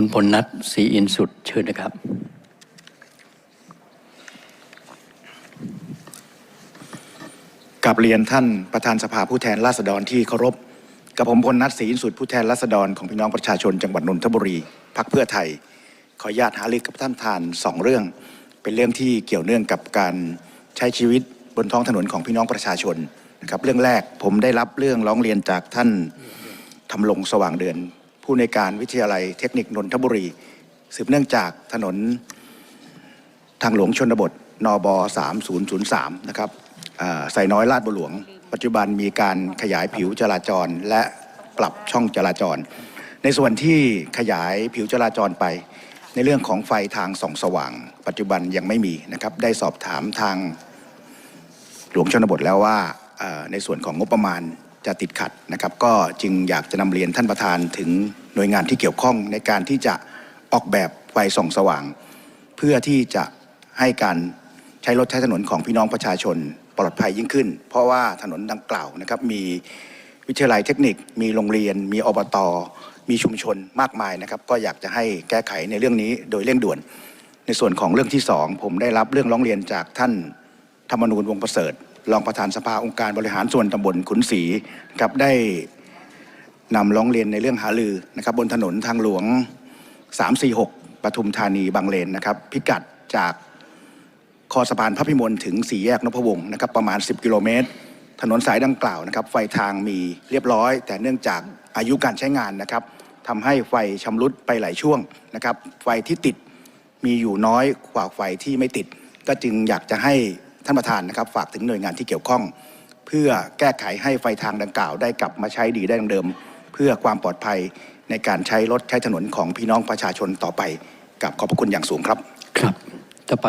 คุณพลนัทศรีอินสุดเชิญนะครับ กับเรียนท่านประธานสภาผู้แทนราษฎรที่เคารพ กับผมพลนัทศรีอินสุดผู้แทนราษฎรของพี่น้องประชาชนจังหวัดนนทบุรีพักเพื่อไทย ขออนุญาตหารือกับท่านประธานสองเรื่อง เป็นเรื่องที่เกี่ยวเนื่องกับการใช้ชีวิตบนท้องถนนของพี่น้องประชาชนนะครับเรื่องแรกผมได้รับเรื่องร้องเรียนจากท่านทำลงสว่างเดือน ผู้ในการวิทยาลัยเทคนิคนนทบุรี สืบเนื่องจากถนนทางหลวงชนบทนบ3003 นะครับอ่าใส่น้อยลาดบุหลวง ปัจจุบันมีการขยายผิวจราจรและปรับช่องจราจร ในส่วนที่ขยายผิวจราจรไป ในเรื่องของไฟทางส่องสว่าง ปัจจุบันยังไม่มีนะครับ ได้สอบถามทางหลวงชนบทแล้วว่าในส่วนของงบประมาณ จะติดขัดนะครับ ก็จึงอยากจะนำเรียนท่านประธานถึงหน่วยงานที่เกี่ยวข้องในการที่จะออกแบบไฟส่องสว่าง เพื่อที่จะให้การใช้รถใช้ถนนของพี่น้องประชาชนปลอดภัยยิ่งขึ้น เพราะว่าถนนดังกล่าวนะครับมีวิทยาลัยเทคนิค มีโรงเรียน มีอบต มีชุมชนมากมายนะครับ ก็อยากจะให้แก้ไขในเรื่องนี้โดยเร่งด่วน ในส่วนของเรื่องที่สองผมได้รับเรื่องร้องเรียนจากท่าน ธรรมนูญวงประเสริฐรองประธานสภาองค์การบริหารส่วนตำบลขุนศรีครับได้นำร้องเรียนในเรื่องหาลือนะครับ บนถนนทางหลวง 346ปทุมธานีบางเลนนะครับ พิกัดจากคอสะพานพระพิมลถึงสี่แยกนพวงศ์นะครับประมาณ 10 กิโลเมตร ถนนสายดังกล่าวนะครับ ไฟทางมีเรียบร้อย แต่เนื่องจากอายุการใช้งานนะครับทำให้ไฟชำรุดไปหลายช่วงนะครับ ไฟที่ติดมีอยู่น้อยกว่าไฟที่ไม่ติด ก็จึงอยากจะให้ ท่านประธานนะครับ ฝากถึงหน่วยงานที่เกี่ยวข้อง เพื่อแก้ไขให้ไฟทางดังกล่าว ได้กลับมาใช้ดีได้ดังเดิม เพื่อความปลอดภัยในการใช้รถใช้ถนนของพี่น้องประชาชนต่อไปกับขอบพระคุณอย่างสูงครับครับต่อไป